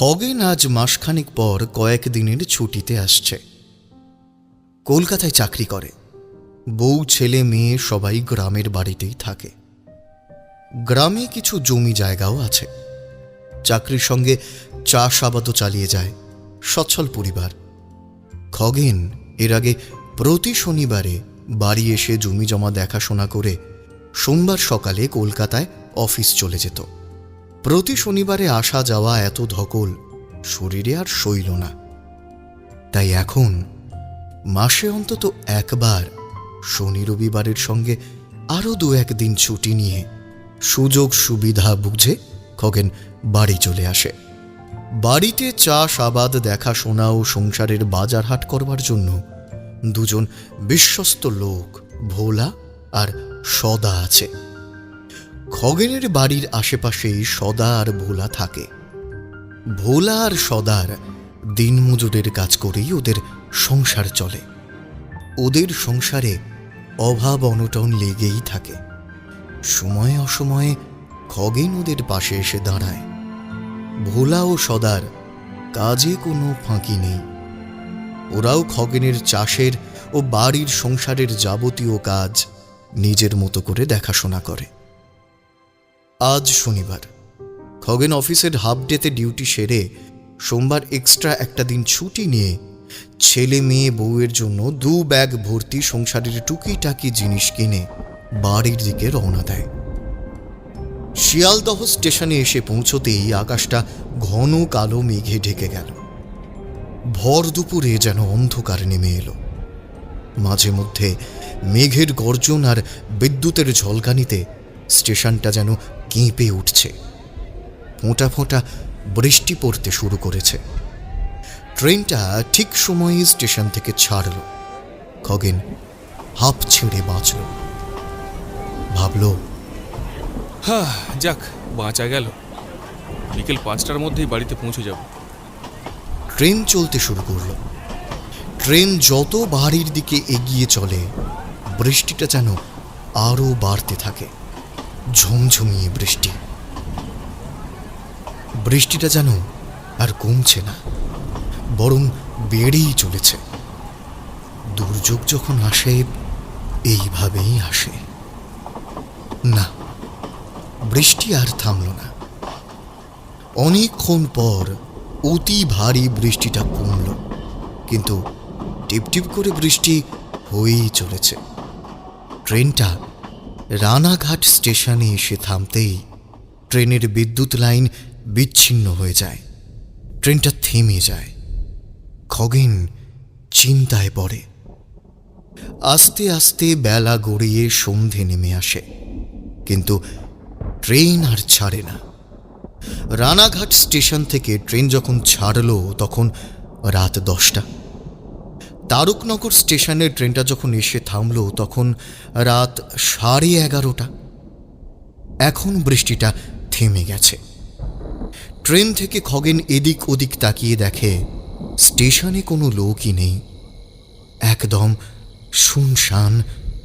খগেন আজ মাসখানেক পর কয়েক দিনের ছুটিতে আসছে। কলকাতায় চাকরি করে। বউ, ছেলে, মেয়ে সবাই গ্রামের বাড়িতেই থাকে। গ্রামে কিছু জমি জায়গাও আছে। চাকরির সঙ্গে চাষাবাদও চালিয়ে যায় সচ্ছল পরিবার। খগেন এর আগে প্রতি শনিবারে বাড়ি এসে জমি জমা দেখাশোনা করে সোমবার সকালে কলকাতায় অফিস চলে যেত। প্রতি শনিবারে আসা যাওয়া এত ধকল, শরীরে আর সইল না। তাই এখন, মাসে অন্তত একবার শনি রবিবারের সঙ্গে আরও দু একদিন ছুটি নিয়ে সুযোগ সুবিধা বুঝে খগেন বাড়ি চলে আসে। বাড়িতে চাষ আবাদ দেখাশোনা ও সংসারের বাজার হাট করবার জন্য দুজন বিশ্বস্ত লোক, ভোলা আর সদা আছে। খগেনের বাড়ির আশেপাশেই সদা আর ভোলা থাকে। ভোলা আর সদার দিনমজুরের কাজ করেই ওদের সংসার চলে। ওদের সংসারে অভাব অনটন লেগেই থাকে। সময়ে অসময়ে খগেন ওদের পাশে এসে দাঁড়ায়। ভোলা ও সদার কাজে কোনো ফাঁকি নেই। ওরাও খগেনের চাষের ও বাড়ির সংসারের যাবতীয় কাজ নিজের মতো করে দেখাশোনা করে। আজ শনিবার। খগেন অফিসের হাফ ডেতে ডিউটি সেরে সোমবার এক্সট্রা একটা দিন ছুটি নিয়ে ছেলে মেয়ে বউয়ের জন্য দু ব্যাগ ভর্তি সংসারের টুকিটাকি জিনিস কিনে বাড়ির দিকে রওনা দেয়। শিয়ালদহ স্টেশনে এসে পৌঁছতেই আকাশটা ঘন কালো মেঘে ঢেকে গেল। ভর দুপুরে যেন অন্ধকার নেমে এলো। মাঝে মধ্যে মেঘের গর্জন আর বিদ্যুতের ঝলকানিতে স্টেশনটা যেন কেঁপে উঠছে। ফোঁটা ফোঁটা বৃষ্টি পড়তে শুরু করেছে। ট্রেনটা ঠিক সময়ে স্টেশন থেকে ছাড়ল। খগেন হাফ ছেড়ে বাঁচল। ভাবল হ্যাঁ যাক বাঁচা গেল। বিকেল পাঁচটার মধ্যেই বাড়িতে পৌঁছে যাব। ট্রেন চলতে শুরু করল। ট্রেন যত বাড়ির দিকে এগিয়ে চলে বৃষ্টিটা যেন আরও বাড়তে থাকে। ঝমঝমিয়ে বৃষ্টি। বৃষ্টিটা যেন আর কমছে না, বরং বেড়েই চলেছে। দুর্যোগ যখন আসে, এইভাবেই আসে। না, বৃষ্টি আর থামল না। অনেকক্ষণ পর অতি ভারী বৃষ্টিটা কমল, কিন্তু টিপটিপ করে বৃষ্টি হয়েই চলেছে। ট্রেনটা রানাঘাট স্টেশনে এসে থামতেই ট্রেনের বিদ্যুৎ লাইন বিচ্ছিন্ন হয়ে যায়। ট্রেনটা থেমে যায়। খগেন চিন্তায় পড়ে। আস্তে আস্তে বেলা গড়িয়ে সন্ধে নেমে আসে। কিন্তু ট্রেন আর ছাড়ে না। রানাঘাট স্টেশন থেকে ট্রেন যখন ছাড়লো, তখন রাত দশটা। তারকনগর স্টেশনের ট্রেনটা যখন এসে থামলো, তখন রাত সাড়ে এগারোটা। এখন বৃষ্টিটা থেমে গেছে। ট্রেন থেকে খগেন এদিক ওদিক তাকিয়ে দেখে স্টেশনে কোনো লোকই নেই। একদম শুনশান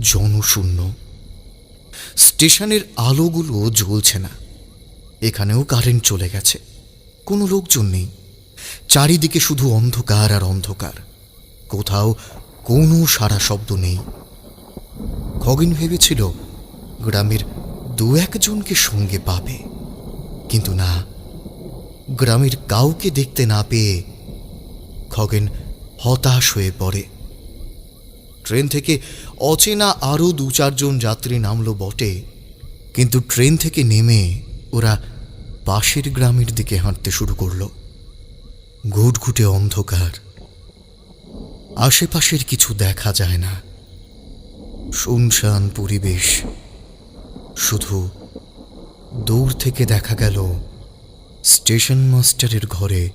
জনশূন্য। স্টেশনের আলোগুলো জ্বলছে না। এখানেও কারেন্ট চলে গেছে। কোনো লোকজন নেই। চারিদিকে শুধু অন্ধকার আর অন্ধকার। কোথাও কোনো সারা শব্দ নেই। খগেন ভেবেছিল গ্রামের দু একজনকে সঙ্গে পাবে। কিন্তু না, গ্রামের কাউকে দেখতে না পেয়ে খগেন হতাশ হয়ে পড়ে। ট্রেন থেকে অচেনা আরও দু চারজন যাত্রী নামলো বটে, কিন্তু ট্রেন থেকে নেমে ওরা পাশের গ্রামের দিকে হাঁটতে শুরু করল। ঘুটঘুটে অন্ধকার। আশেপাশের কিছু দেখা যায় না। শুনশান পরিবেশ। শুধু দূর থেকে দেখা গেল স্টেশন মাস্টারের ঘরে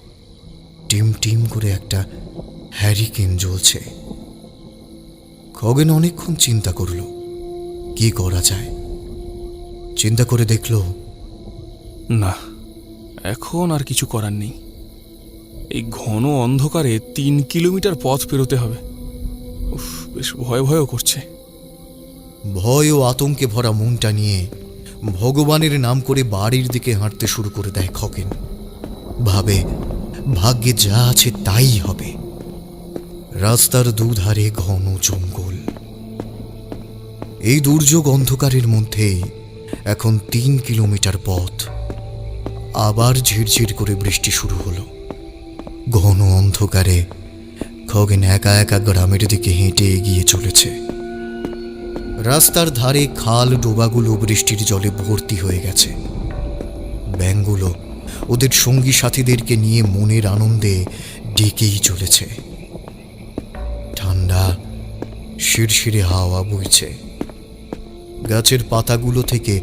টিম টিম করে একটা হ্যারিকেন জ্বলছে। খগেন অনেকক্ষণ চিন্তা করল, কি করা যায়? চিন্তা করে দেখল, না, এখন আর কিছু করার নেই। এই ঘন অন্ধকারে তিন কিলোমিটার পথ পেরোতে হবে। বেশ ভয় ভয়ও করছে। ভয় ও আতঙ্কে ভরা মনটা নিয়ে ভগবানের নাম করে বাড়ির দিকে হাঁটতে শুরু করে দেয় খকেন ভাবে, ভাগ্যে যা আছে তাই হবে। রাস্তার দুধারে ঘন জঙ্গল। এই দুর্যোগ অন্ধকারের মধ্যেই এখন তিন কিলোমিটার পথ। আবার ঝিরঝির করে বৃষ্টি শুরু হলো। ঘন অন্ধকারে খগেন একা একা গ্রামের দিকে হেঁটে এগিয়ে চলেছে। রাস্তার ধারে খাল ডোবাগুলো বৃষ্টির জলে ভর্তি হয়ে গেছে। ব্যাঙগুলো ওদের সঙ্গী সাথীদেরকে নিয়ে মনের আনন্দে ডেকেই চলেছে। ঠান্ডা, শিরশিরে হাওয়া বইছে। গাছের পাতাগুলো থেকে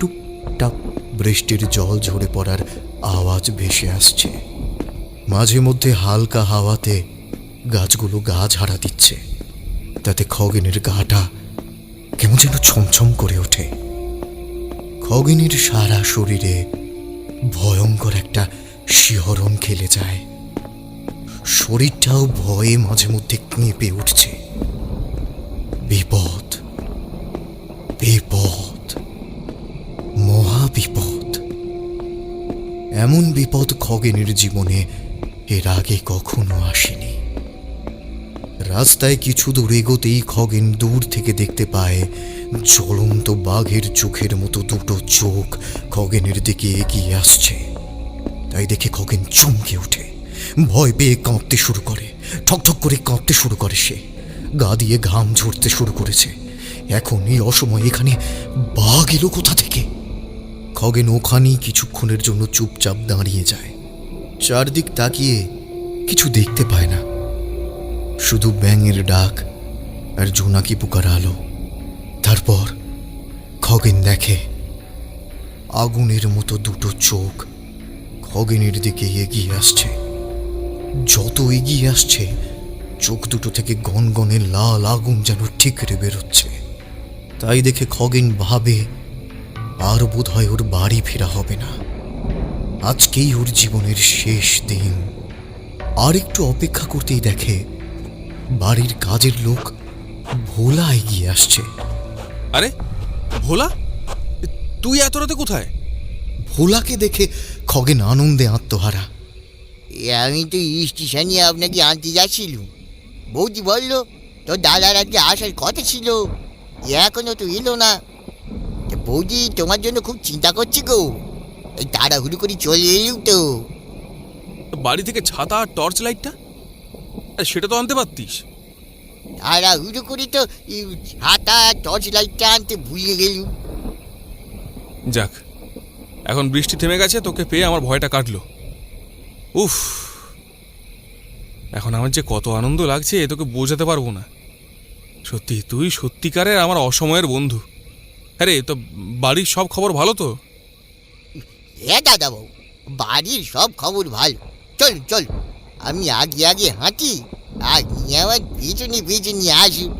টুপটাপ বৃষ্টির জল ঝরে পড়ার আওয়াজ ভেসে আসছে। মাঝে মধ্যে হালকা হাওয়াতে গাছগুলো গা ঝাড়া দিচ্ছে। তাতে খগেনের গাটা কেমন যেন ছমছম করে ওঠে। খগেনের সারা শরীরে ভয়ঙ্কর একটা শিহরণ খেলে যায়। শরীরটাও ভয়ে মাঝে মধ্যে কেঁপে উঠছে। বিপদ বিপদ মহা বিপদ এমন বিপদ খগেনের জীবনে এর আগে কখনো আসেনি। রাস্তায় কিছু দূর এগোতেই খগেন দূর থেকে দেখতে পায়, জ্বলন্ত বাঘের চোখের মতো দুটো চোখ খগেনের দিকে এগিয়ে আসছে। তাই দেখে খগেন চমকে ওঠে। ভয় পেয়ে কাঁপতে শুরু করে। ঠকঠক করে কাঁপতে শুরু করে সে। গা দিয়ে ঘাম ঝরতে শুরু করেছে। এখন এই অসময় এখানে বাঘ এলো কোথা থেকে? খগেন ওখানেই কিছুক্ষণের জন্য চুপচাপ দাঁড়িয়ে যায়। চারদিক তাকিয়ে কিছু দেখতে পায় না। শুধু ব্যাঙের ডাক আর জোনাকি পোকার আলো। তারপর খগেন দেখে। আগুনের মতো দুটো চোখ খগেনের দিকে এগিয়ে আসছে। যত এগিয়ে আসছে, চোখ দুটো থেকে গনগনে লাল আগুন যেন ঠিকরে বেরোচ্ছে। তাই দেখে খগেন ভাবে, আর বোধ হয় ওর বাড়ি ফেরা হবে না। আজকেই ওর জীবনের শেষ দিন। আর একটু অপেক্ষা করতেই দেখে বাড়ির কাজের লোক ভোলা এগিয়ে আসছে। আরে ভোলা? তুই এত রাতে কোথায়? ভোলাকে দেখে খগেন আনন্দে আত্মহারা। এ আমি তো স্টেশনে আপনাকে আনতে যাচ্ছিলুম। বৌদি বলল তোর দাদার আজকে আসার কথা ছিল এ এখনও তো এলো না। বৌদি তোমার জন্য খুব চিন্তা করছি গো। এই তাড়াহুড়ো করে চলে এলুম তো। বাড়ি থেকে ছাতা আর টর্চ লাইটটা? আরে সেটা তো আনতে পারতিস। তাড়াহুড়ো করে তো এই হাতা টর্চ লাইটটা আনতে ভুলে গেলুম। যাক এখন বৃষ্টি থেমে গেছে তোকে পেয়ে আমার ভয়টা কাটলো। উফ এখন আমার যে কত আনন্দ লাগছে এ তোকে বোঝাতে পারব না। সত্যি তুই সত্যিকারের আমার অসময়ের বন্ধু। আরে তো বাড়ির সব খবর ভালো তো? হ্যাঁ দাদাবাবু বাড়ির সব খবর ভালো। চল চল আমি আগে আগে হাঁটি আর নিয়ে আমার পিছনে পিছনে আসুন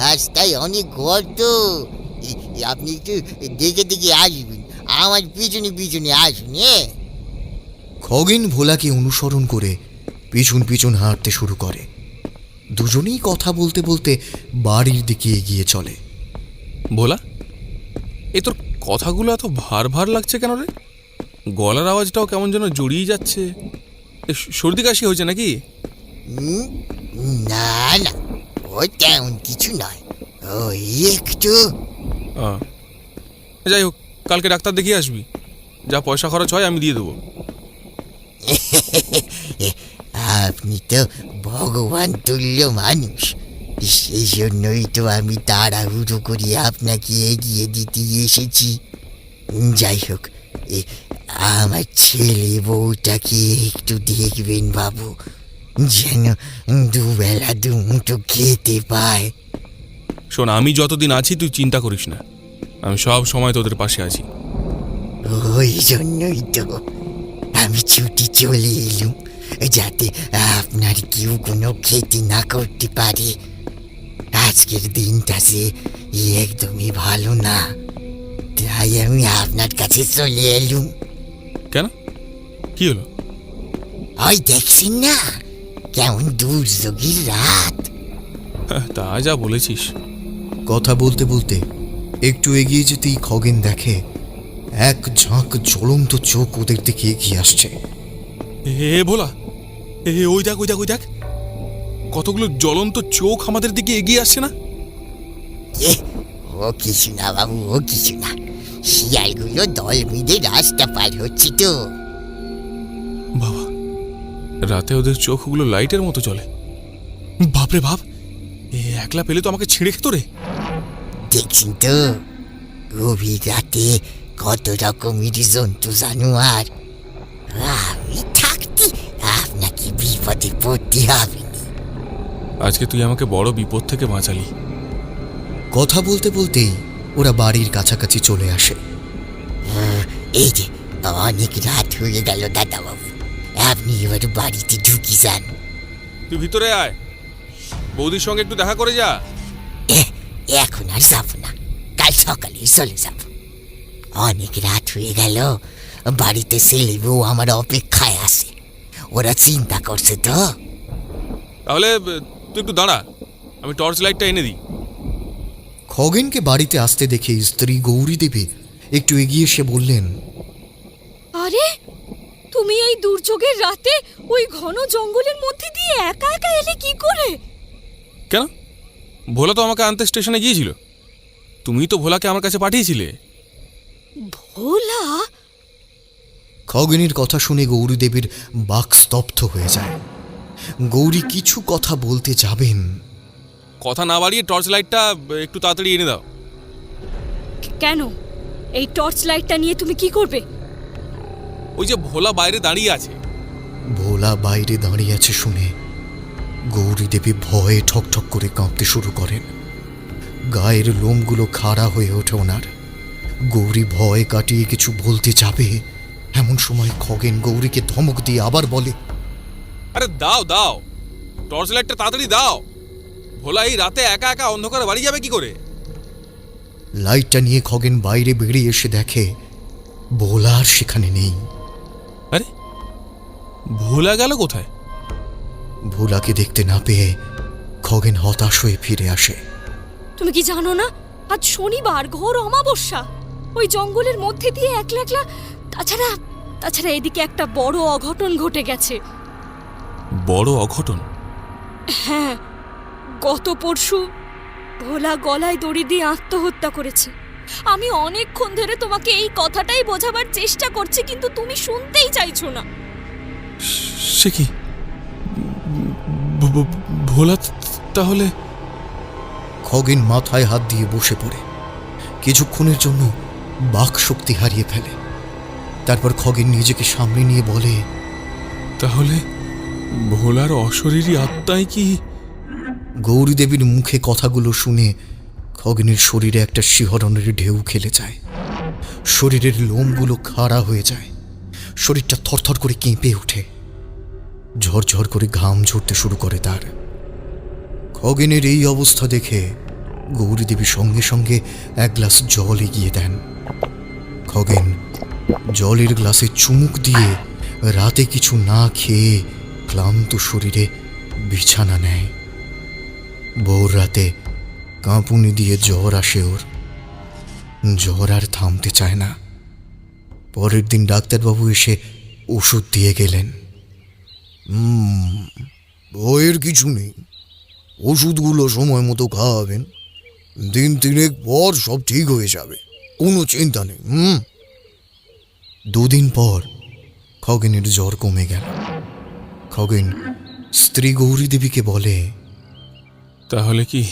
রাস্তায় অনেক গর্ত আপনি একটু দেখে দেখে আসবেন। আমার পিছনে পিছনে আসুন হ্যাঁ খগেন ভোলাকে অনুসরণ করে পিছন পিছন হাঁটতে শুরু করে। দুজনেই কথা বলতে বলতে বাড়ির দিকে এগিয়ে চলে। ভোলা এ তোর কথাগুলো এত ভার ভার লাগছে কেন রে? গলার আওয়াজটাও কেমন যেন জড়িয়ে যাচ্ছে। সর্দি কাশি হয়েছে নাকি? না না ও তেমন কিছু নয়। ওই একটু। যাই হোক কালকে ডাক্তার দেখিয়ে আসবি। যা পয়সা খরচ হয় আমি দিয়ে দেবো। আপনি তো ভগবান তুল্য মানুষ। সেই জন্যই তো আমি তাড়াহুড়ো করে আপনাকে এগিয়ে দিতে এসেছি। যাই হোক আমার ছেলে বউটাকে একটু দেখবেন বাবু যেন দুবেলা দুমুঠো খেতে পায়। শোন আমি যতদিন আছি তুই চিন্তা করিস না। আমি সব সময় তোদের পাশে আছি। ওই জন্যই তো আমি ছুটি চলে এলুম যাতে আপনার কেউ কোনো ক্ষতি না করতে পারে। আজকের দিনটা যে একদমই ভালো না তাই আমি আপনার কাছে চলে এলুম। কেন? কি হলো? ওই দেখছেন না? কেমন দুর্যোগের রাত। হ্যাঁ, তা যা বলেছিস। কথা বলতে বলতে একটু এগিয়ে যেতেই খগেন দেখে এক ঝাঁক জ্বলন্ত চোখ ওদের দিকে এগিয়ে আসছে। এ ভোলা এ ওই দেখ ওই দেখ ওই দেখ। কতগুলো জ্বলন্ত চোখ আমাদের দিকে এগিয়ে আসছে না? এ ও কিছু না বাবু ও কিছু না। শিয়ালগুলো দল বেঁধে রাস্তা পার হচ্ছে তো। বাবা রাতে ওদের চোখগুলো লাইটের মতো চলে বাপরে বাপ এ একলা পেলে তো আমাকে ছিঁড়ে খেত রে। দেখছেন তো গভীর রাতে কত রকমের জন্তু জানোয়ার। আমি থাকতে আপনাকে বিপদে পড়তে হবে আজকে তুই আমাকে বড় বিপদ থেকে বাঁচালি। কথা বলতে বলতেই ওরা বাড়ির কাছাকাছি চলে আসে। আহ, এই যে অনেক রাত হয়ে গেল দাদাবাবু। আপনি এবার বাড়িতে ঢুকি যান। তুই ভিতরে আয়। বৌদির সঙ্গে একটু দেখা করে যা। এখন আর যাব না। কাল সকালে চলে যাব। অনেক রাত হয়ে গেল বাড়িতে ছেলে বউ আমার অপেক্ষায় আছে। ওরা চিন্তা করছে তো। তাহলে তুই একটু দাঁড়া। আমি টর্চ লাইটটা এনে দিই। খগেনকে বাড়িতে আসতে দেখে স্ত্রী গৌরী দেবী একটু এগিয়ে এসে বললেন আরে তুমি এই দুর্যোগের রাতে ওই ঘন জঙ্গলের মধ্যে দিয়ে একা একা এলে কি করে? কেন? ভোলা তো আমাকে আনতে স্টেশনে গিয়েছিল। তুমি তো ভোলাকে আমার কাছে পাঠিয়েছিলে। ভোলা? খগেনের কথা শুনে গৌরী দেবীর বাক স্তব্ধ হয়ে যায়। গৌরী কিছু কথা বলতে যাবেন। কথা না বাড়িয়ে টর্চ লাইটটা একটু তাড়াতাড়ি এনে দাও। কেন? এই টর্চ লাইটটা নিয়ে তুমি কি করবে? ওই যে ভোলা বাইরে দাঁড়িয়ে আছে। ভোলা বাইরে দাঁড়িয়ে আছে শুনে গৌরী দেবী ভয়ে ঠকঠক করে কাঁপতে শুরু করেন। গায়ের লোমগুলো খাড়া হয়ে ওঠে ওনার। গৌরী ভয় কাটিয়ে কিছু বলতে যাবে। এমন সময় খগেন গৌরীকে ধমক দিয়ে আবার বলে আরে দাও দাও। টর্চ লাইটটা তাড়াতাড়ি দাও। ভোলা এই রাতে একা একা অন্ধকারে বাড়ি যাবে কি করে? লাইটটা নিয়ে খগেন বাইরে বেরিয়ে এসে দেখে ভোলা আর সেখানে নেই। আরে ভোলা গেল কোথায়? ভোলাকে দেখতে না পেয়ে খগেন হতাশ হয়ে ফিরে আসে। তুমি কি জানো না? আজ শনিবার ঘোর অমাবস্যা। ওই জঙ্গলের মধ্যে দিয়ে একলা একলা তাছাড়া তাছাড়া এদিকে একটা বড় অঘটন ঘটে গেছে। বড় অঘটন? হ্যাঁ গত পরশু ভোলা গলায় দড়ি দিয়ে আত্মহত্যা করেছে। আমি অনেকক্ষণ ধরে তোমাকে এই কথাটাই বোঝাবার চেষ্টা করছি কিন্তু তুমি শুনতেই চাইছো না। সে কি? ভোলা তাহলে? খগেন মাথায় হাত দিয়ে বসে পড়ে। কিছুক্ষণের জন্য বাক শক্তি হারিয়ে ফেলে। তারপর খগিন নিজেকে সামনে নিয়ে বলে তাহলে ভোলার অশরীরী আত্মাই কি গৌরী দেবীর মুখে কথাগুলো শুনে খগেনের শরীরে একটা শিহরণের ঢেউ খেলে যায়। শরীরের লোমগুলো খাড়া হয়ে যায়। শরীরটা থরথর করে কেঁপে ওঠে। ঝরঝর করে ঘাম ঝরতে শুরু করে তার। খগেনের এই অবস্থা দেখে গৌরী দেবী সঙ্গে সঙ্গে এক গ্লাস জল এগিয়ে দেন। খগেন জলের গ্লাসে চুমুক দিয়ে রাতে কিছু না খেয়ে ক্লান্ত শরীরে বিছানা নেয়। ভোর রাতে কাঁপুনি দিয়ে জ্বর আসে ওর। জ্বর আর থামতে চায় না। পরের দিন ডাক্তারবাবু এসে ওষুধ দিয়ে গেলেন। ভয়ের কিছু নেই। ওষুধগুলো সময় মতো খাওয়াবেন। দিন তিনেক পর সব ঠিক হয়ে যাবে। কোনো চিন্তা নেই, হুম? দুদিন পর খগেনের জ্বর কমে গেল। খগেন স্ত্রী গৌরী দেবীকে বলে তাহলে কি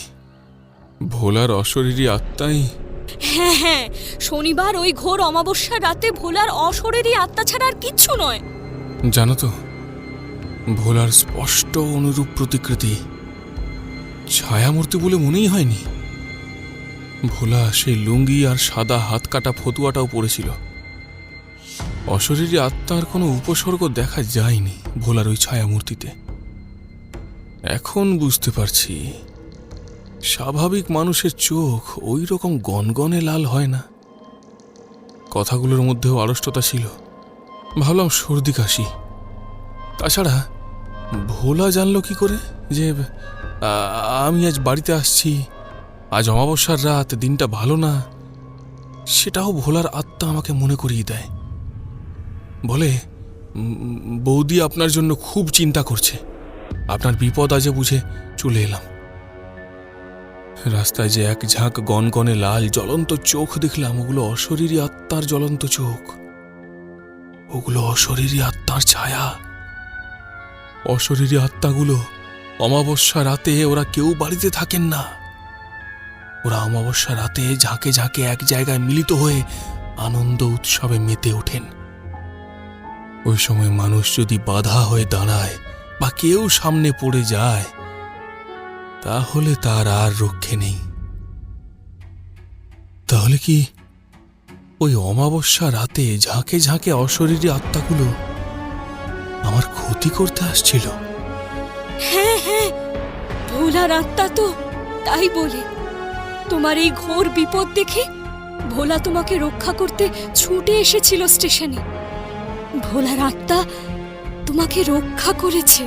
ভোলার অশরীরী আত্মাই? হ্যাঁ হ্যাঁ শনিবার ওই ঘোর অমাবস্যার রাতে ভোলার অশরীরী আত্মা ছাড়া আর কিচ্ছু নয়। জানো তো ভোলার স্পষ্ট অনুরূপ প্রতিকৃতি ছায়ামূর্তি বলে মনেই হয়নি। ভোলা সেই লুঙ্গি আর সাদা হাত কাটা ফতুয়াটাও পড়েছিল অশরীরী আত্মার কোনো উপসর্গ দেখা যায়নি ভোলার ওই ছায়ামূর্তিতে। এখন বুঝতে পারছি। স্বাভাবিক মানুষের চোখ ওই রকম গনগনে লাল হয় না। কথাগুলোর মধ্যেও আড়ষ্টতা ছিল। ভাবলাম সর্দি কাশি। তাছাড়া ভোলা জানলো কি করে যে আমি আজ বাড়িতে আসছি। আজ অমাবস্যার রাত, দিনটা ভালো না। সেটাও ভোলার আত্মা আমাকে মনে করিয়ে দেয়। বলে বৌদি আপনার জন্য খুব চিন্তা করছে। আপনার বিপদ আছে বুঝে চলে এলাম। রাস্তায় যে এক ঝাঁক গনগনে লাল জ্বলন্ত চোখ দেখলাম, ওগুলো অশরীরী আত্মার জ্বলন্ত চোখ। ওগুলো অশরীরী আত্মার ছায়া। অশরীরী আত্মাগুলো অমাবস্যা রাতে ওরা কেউ বাড়িতে থাকেন না। ওরা অমাবস্যা রাতে ঝাঁকে ঝাঁকে এক জায়গায় মিলিত হয়ে আনন্দ উৎসবে মেতে ওঠেন। ওই সময় মানুষ যদি বাধা হয়ে দাঁড়ায় বা কেউ সামনে পড়ে যায়, তাহলে তার আর রক্ষে নেই। তাহলে কি ওই অমাবস্যা রাতে ঝাঁকে ঝাঁকে অশরীরী আত্মাগুলো আমার ক্ষতি করতে আসছিল? হ্যাঁ হ্যাঁ ভোলার আত্মা তো, তাই বলে। তোমার এই ঘোর বিপদ দেখে ভোলা তোমাকে রক্ষা করতে ছুটে এসেছিল স্টেশনে। ভোলার আত্মা তোমাকে রক্ষা করেছে।